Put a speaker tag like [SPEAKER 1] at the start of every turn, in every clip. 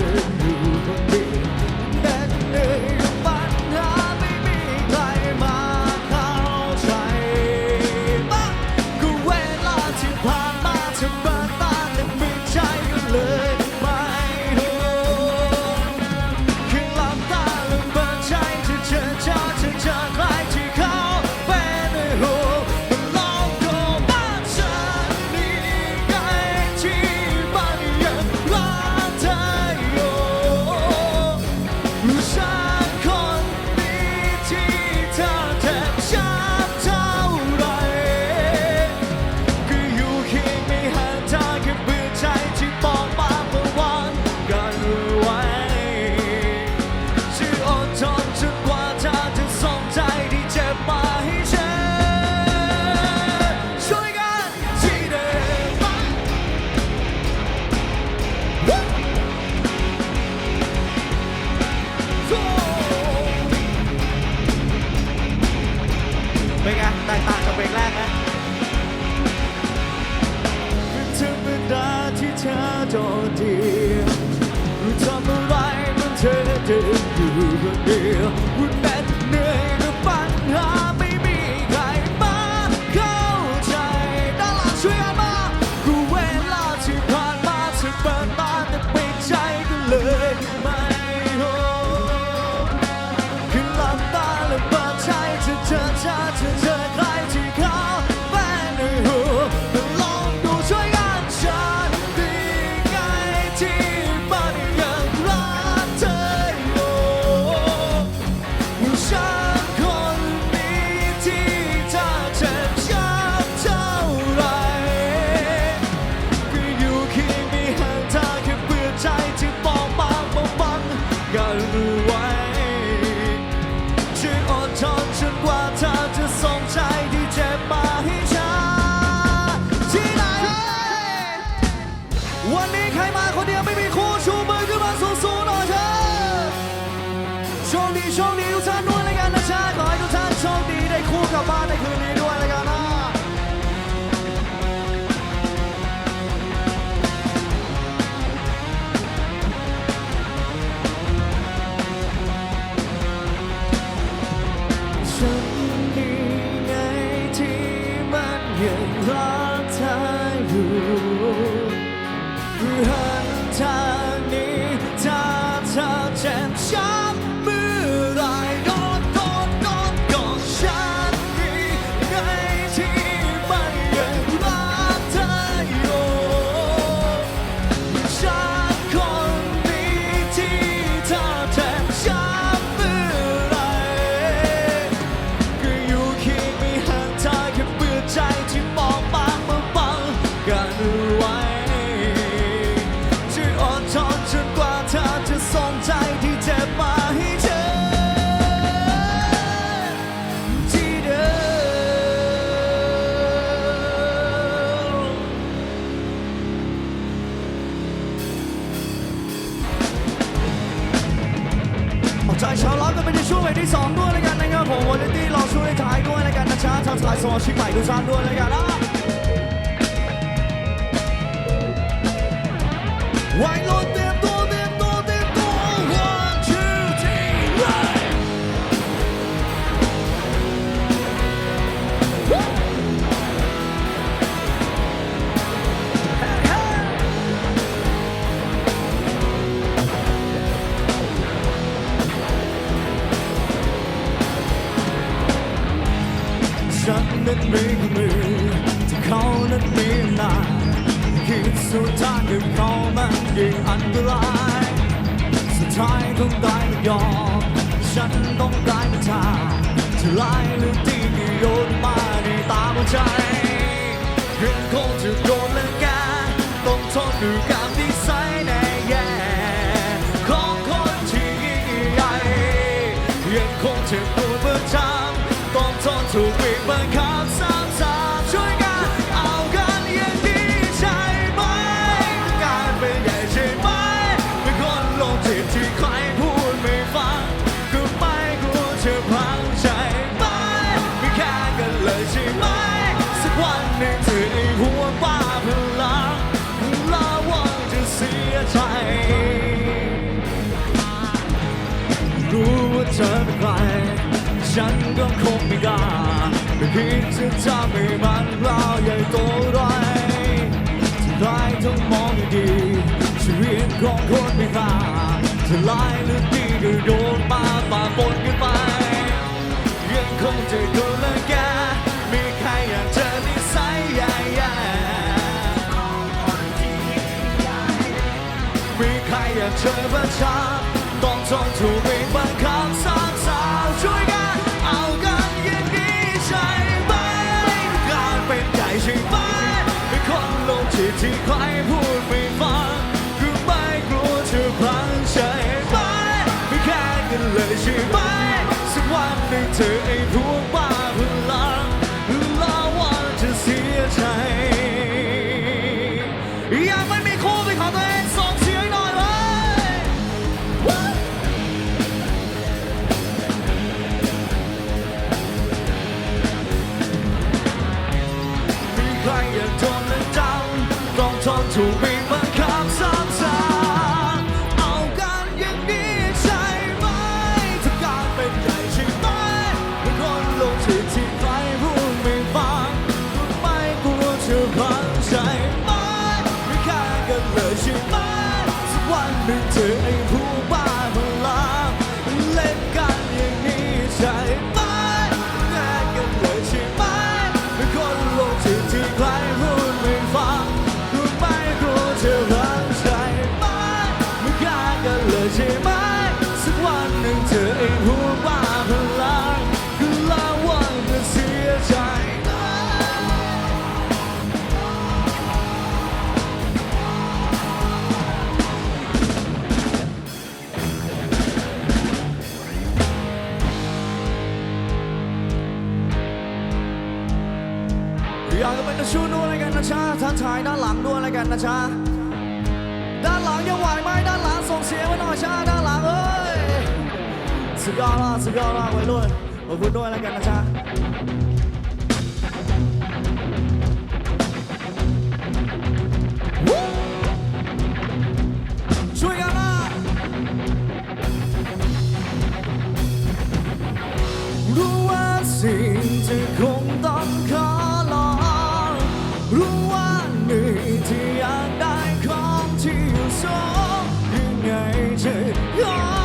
[SPEAKER 1] turn you. เป็นไงแตกต่างกับเบรกแรกไหนธที่เธอโดดเดี่ยวทำอะไรมันเธอเดินอยู่คนเดียว ใครมาคนเดียวไม่มีคู่ชูมือขึ้นมาสูงๆหน่อยเธอะโชคดีโชคดีทุกท่านด้วยแล้วกันนะชาะขอให้ทุกท่านโชคดีได้คู่กับบ้านในคืนนี้ด้วยแล้วกันนะฉัน สมาชิกใหม่ดูซ้ำด้วยเลยกันนะวัยรุ่น ยิ่งอันตรายสุดท้ายต้องได้ยอม ฉันต้องได้เป็นทาจะลายหรือดีก็โยนมาในตาหัวใจเรื่องคงจะโดนและแกต้องทนอยู่กับนิสัยแน่แย่ของคนที่ยิ่งใหญ่ยังคงจะปวดประจัจำต้องทนถูกบีบบังคับ ฉันก็คงไม่กล้าไม่คิดจะจำให้มันเล่าใหญ่โตไรสุดท้ายต้องมองดีชีวิตของคนไม่ค่าจะลายหรือดีก็โดนมาป่าปนกันไปยังคงจะดูแลแกมีใครอยากเจอนิสัยใหญ่มีใครอยากเจอประชาต้องทนถูกบีบบังคับ ในเธอไอ้พวกบ้าพลาพลาว่าจะเสียใจอยากไม่มีคู่ไปขอตัวเองสองเสียงหน่อยเลยมีใครอยากทนและจำต้องทนถูกบินายด้านหลังด้วยแล้วกันนะจ๊ะด้านหลังยังไหวไหมด้านหลังส่งเสียงไว้หน่อยจ้าด้านหลังเอ้ยสุดยอดละสุดยอดละไว้ด้วยขอบคุณด้วยแล้วกันนะจ๊ะช่รู้ว่าสิ่งที่คงต้องขอลองรู้ Như.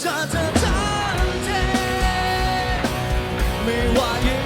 [SPEAKER 1] เกิดมาเ